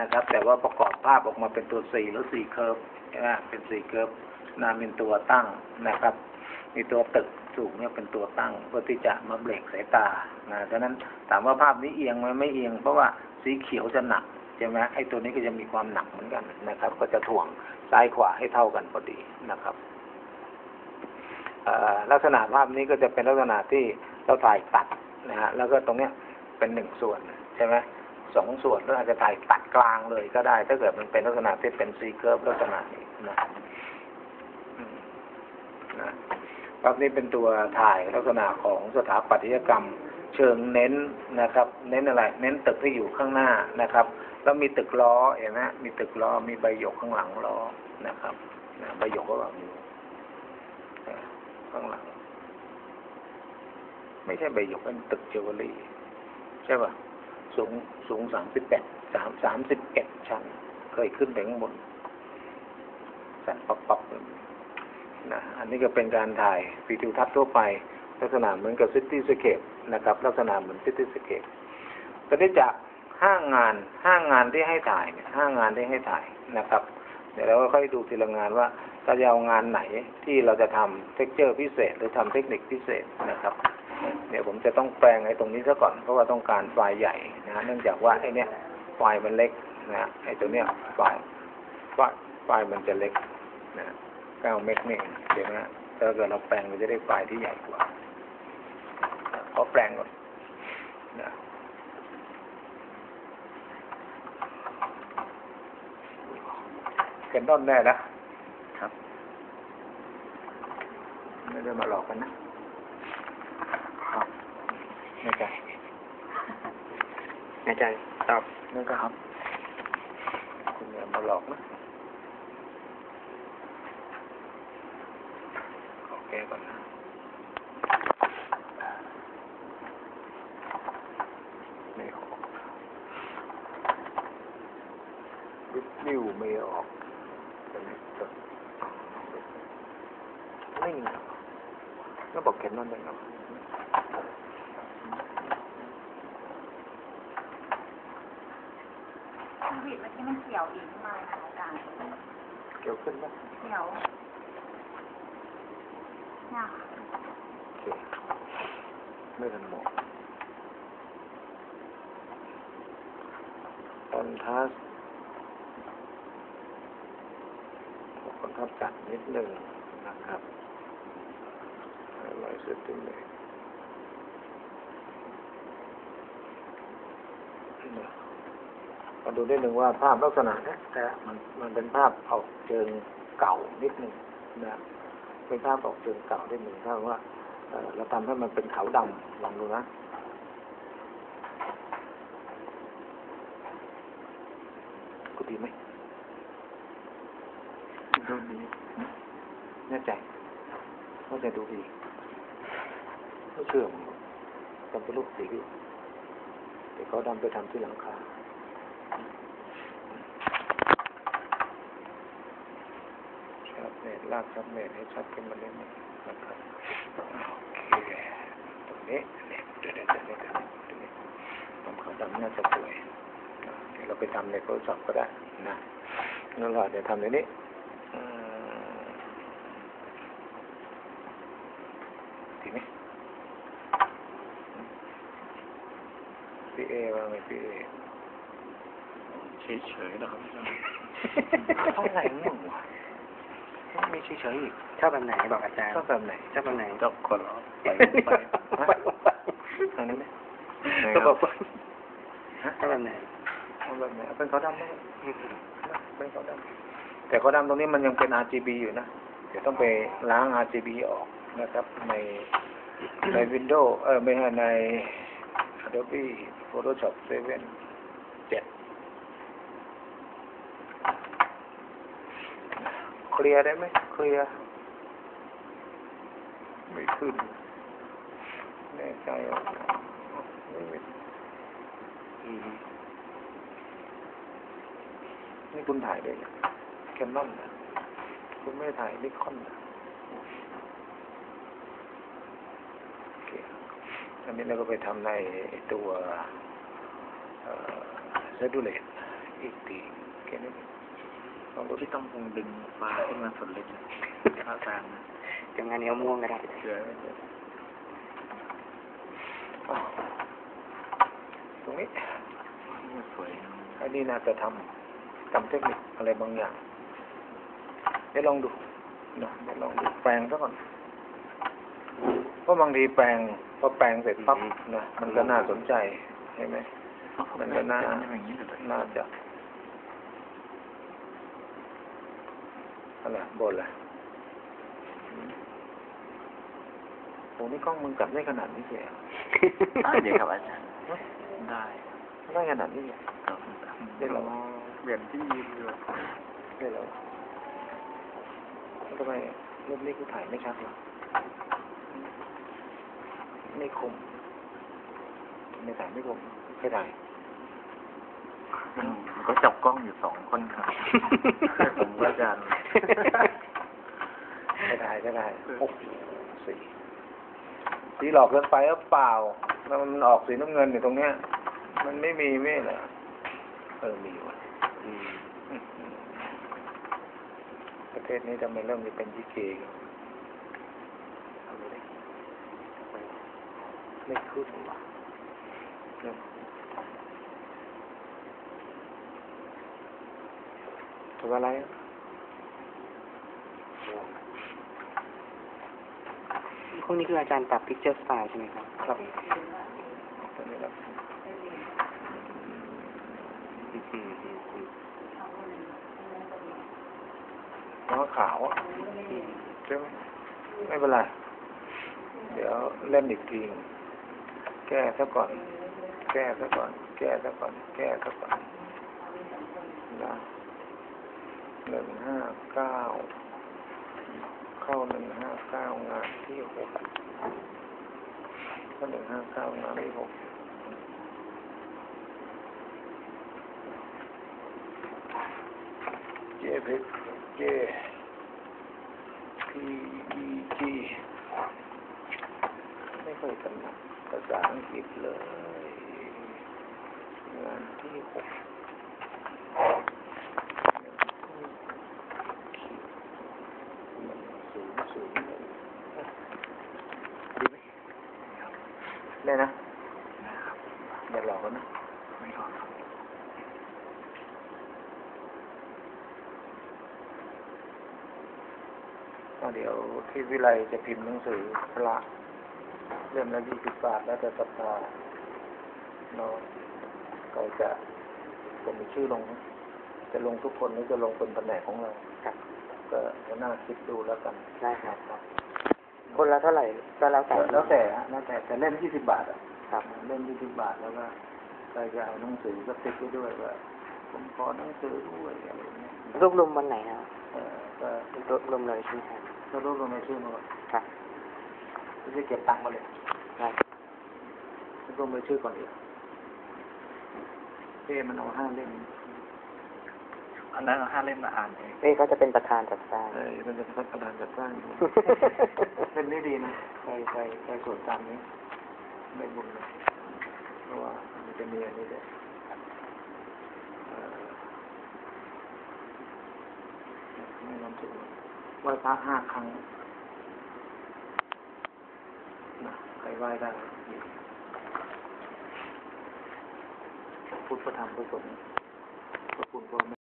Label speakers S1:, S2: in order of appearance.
S1: นะครับ แต่ว่าประกอบภาพออกมาเป็นตัวสี่หรือสี่เคิร์ฟใช่ไหมเป็นสี่เคิร์ฟนาเป็นตัวตั้งนะครับ มีตัวตึกสูงเนี่ยเป็นตัวตั้งเพื่อที่จะมาเบรกสายตานะดังนั้นถามว่าภาพนี้เอียงไหมไม่เอียง เพราะว่าสีเขียวจะหนักใช่ไหมไอ้ตัวนี้ก็จะมีความหนักเหมือนกันนะครับ ก็จะถ่วงซ้ายขวาให้เท่ากันพอดีนะครับลักษณะภาพนี้ก็จะเป็นลักษณะที่เราถ่ายตัดนะฮะแล้วก็ตรงเนี้ยเป็นหนึ่งส่วนใช่ไหม สองส่วนแล้วอาจจะถ่ายตัดกลางเลยก็ได้ ถ้าเกิดมันเป็นลักษณะที่เป็นซีเกิร์ฟลักษณะนี้นะครับนะภาพนี้เป็นตัวถ่ายลักษณะของสถาปัตยกรรม เชิงเน้นนะครับ เน้นอะไร เน้นตึกที่อยู่ข้างหน้านะครับ แล้วมีตึกล้อเห็นไหมมีตึกล้อมีใบหยกข้างหลังล้อนะครับนะใบหยกก็แบบนี้ข้างหลัง ไม่ใช่ใบหยกเป็นตึกเจวเวลรี่ใช่ป่ะ สูงสูงสามสิบแปดสามสามสิบเอ็ดชั้น เคยขึ้นไปข้างบน สั่นป๊อกป๊อกนะอันนี้ก็เป็นการถ่ายวิวทิวทัศน์ทั่วไป ลักษณะเหมือนกับซิตี้สเคปนะครับ ลักษณะเหมือนซิตี้สเคปตอนนี้จากห้างงานห้างงานที่ให้ถ่ายเนี่ยห้างงานที่ให้ถ่ายนะครับ เดี๋ยวเราก็ค่อยดูทีละงานว่าเราจะเอางานไหนที่เราจะทำเท็กเจอร์พิเศษ หรือทำเทคนิคพิเศษนะครับ เดี๋ยวผมจะต้องแปลงไอ้ตรงนี้ซะก่อนเพราะว่าต้องการไฟล์ใหญ่นะเนื่องจากว่าไอ้เนี้ยไฟล์มันเล็กนะไอ้ตัวเนี้ยไฟล์ไฟล์ไฟล์มันจะเล็กนะเก้าเมกนี่เดี๋ยวนะถ้าเกิดเราแปลงเราจะได้ไฟล์ที่ใหญ่กว่าขอแปลงก่อนนะเคนดอนแน่นะครับ ไม่ได้มาหลอกกันนะครับ แน่ใจ
S2: แน่ใจตอบ
S1: นั่นก็ครับ คุณอย่ามาหลอกนะโอเคก่อนนะไม่ออกวิดนิ้วไม่ออกตอนนี้ก็นิ่งแล้วบอกเข็นนอนได้ครับ
S3: โค วิดเมื่อกี้มันเขียวอีกมาค่ะอาจารย์
S1: เกี่ยวขึ้นไหม
S3: เขียวเนี่ย
S1: โอเคไม่ทันหมดคอนทราสคนทราสต์จัดนิดหนึ่งนะครับร้อยเซนติเมตร มาดูนิดหนึ่งว่าภาพลักษณะเนี้ยแต่มันมันเป็นภาพออกเชิงเก่านิดหนึ่งนะเป็นภาพออกเชิงเก่านิดหนึ่งถ้าว่าเราทำให้มันเป็นขาวดำลองดูนะกูดีไหมดูดีแน่ใจว่าจะดูดีไม่เชื่อมทำเป็นรูปสีแต่เขาดำไปทำที่หลังคาชัดเนต ลากชัดเนตให้ชัดขึ้นมาเรื่อยๆนะครับโอเคตรงนี้เนี่ยเดี๋ยวเดี๋ยวเดี๋ยวเดี๋ยวเดี๋ยวนี้ทำขาวดำน่าจะสวยนะเดี๋ยวเราไปทำในโทรศัพท์ก็ได้นะนั่นแหละเดี๋ยวทำในนี้อืมดีไหมพี่เอว่าไงพี่เอ
S2: เฉยๆนะครับ
S1: เท่าไหร่เนี่ยหวะ ต้องมีเฉยๆอีก
S2: ชอบแบบไหนบอกอาจารย์
S1: ชอบแบบไหน
S2: ชอบแบบไหน
S1: ชอบคนเหรอไปไปฮะทางนี้ไหม
S2: ก็บอกว่า
S1: ฮะ
S2: ชอบแบบไหน
S1: เอาแบบไหนเอาเป็นขาวดำไหมเป็นขาวดำแต่ขาวดำตรงนี้มันยังเป็น RGB อยู่นะเดี๋ยวต้องไปล้าง RGB ออกนะครับ ในใน Windows เออไม่ใช่ใน Adobe Photoshop 7 7เค ลียร์ได้ไหมเคลียร์ไม่ขึ้นแน่ใจว่าไม่มีอืมนี่คุณถ่ายได้แคนนอนนะคุณไม่ได้ถ่ายนิคอนนะโอเคอันนี้เราก็ไปทำในตัวเซดูเลตอีกที องดู
S2: ที่ต้องคงดึงฟ้าขึ้นมาสุดเลยนะพระอาจารย์นะ
S4: เดี๋ยวงานนี้เอาม่วงก็ได้
S2: เสือ
S1: อ้าวตรงนี้
S2: สวยนะ
S1: ไอ้นี่น่าจะทำทำเทคนิคอะไรบางอย่าง เดี๋ยวลองดูนะเดี๋ยวลองดูแปลงซะก่อน เพราะบางทีแปลงพอแปลงเสร็จปั๊บนะมันก็น่าสนใจใช่ไหมมันก็น่า
S2: อย่างนี้เลย
S1: น่าจะ อะไรบนแหละโอ้นี่กล้องมึงกลับได้ขนาดนี้เลยเหรอ
S2: ได้เดี๋ยวครับอาจารย์ได้
S1: ได้ขนาดนี้เลย
S2: ครับ
S1: ได้เหรอ
S2: เปลี่ยนที่ยืนเลย
S1: ได้แล้วทำไมรูปนี้กูถ่ายไม่ชัดหรอไม่คมไม่ถ่ายไม่คมไม่ถ่าย
S2: มันก็จับกล้องอยู่สองคนครับ ผมก็อาจารย์
S1: ไม่ถ่ายไม่ถ่ายโอ้โหสีสีหลอกเกินไปหรือเปล่า แล้วมันออกสีน้ำเงินอยู่ตรงเนี้ย มันไม่มีไม่เหรอเออมีว่ะอืมประเทศนี้ทำไมเริ่มมีเป็นยิเกกันไม่ขึ้นว่ะ เริ่มถูกอะไรอะ
S4: พวกนี้คืออาจารย์ปรับ picture style ใช่ไหมครับ
S1: ครับตัวนี้ครับน้องขาวอะใช่ไหมไม่เป็นไร เดี๋ยวเล่นอีกทีแก้ซะก่อน แก้ซะก่อน แก้ซะก่อน แก้ซะก่อนนะ หนึ่งห้าเก้าเข้าหนึ่งห้าเก้างานที่หกเข้าหนึ่งห้าเก้างานที่หกเจเพชรเจพีอีจีไม่เคยถนัดภาษาอังกฤษเลย งานที่หกศูนย์ศูนย์หนึ่งดีไหม ได้นะ
S2: นะครับ
S1: อย่าหลอกกันนะ
S2: ไม่หรอกครับ
S1: ก็เดี๋ยวที่วิไลจะพิมพ์หนังสือพระเล่มละยี่สิบบาทแล้วแต่ศรัทธาเนาะเขาจะผมมีชื่อลง จะลงทุกคนหรือจะลงเป็นแผนกของเรา
S4: ครับ
S1: ก็จะน่าคิดดูแล้วกัน
S4: ได้ครับ คนละเท่าไหร่ก็แล้วแต่
S1: แล้วแต่ฮะแล้วแต่แต่เล่มยี่สิบบาทอะ
S4: ครับ
S1: เล่มยี่สิบบาทแล้วก็ใครจะเอาหนังสือก็ติดไว้ด้วยว่าผมขอหนังสือด้วยอะไรอย่างเงี้ย
S4: รวบรวมวันไหนครับ
S1: เออก็
S4: รวบรวมเลยใช่ไหมครับ
S1: ก็รวบรวมในชื่อมาก่อน
S4: ครับ
S1: ไม่ใช่เก็บตังค์มาเลย
S4: ได้
S1: รวมรายชื่อก่อนดีกว่าเพ่มันเอาห้าเล่ม
S2: อันนั้นเอาห้าเล่มมาอ่านเอง
S4: เอ้ก็จะเป็นประธานจัดสร้าง
S1: เออมันจะพัฒนาจัดสร้างอยู่เล่มนี้ดีนะใครใครใครสวดตามนี้ได้บุญเลยเพราะว่ามันจะมีอันนี้ด้วยเอ่อไม่นำถึงไหว้พระห้าครั้งนะใครไหว้ได้ดีพุทธพระธรรมพระสงฆ์พระคุณ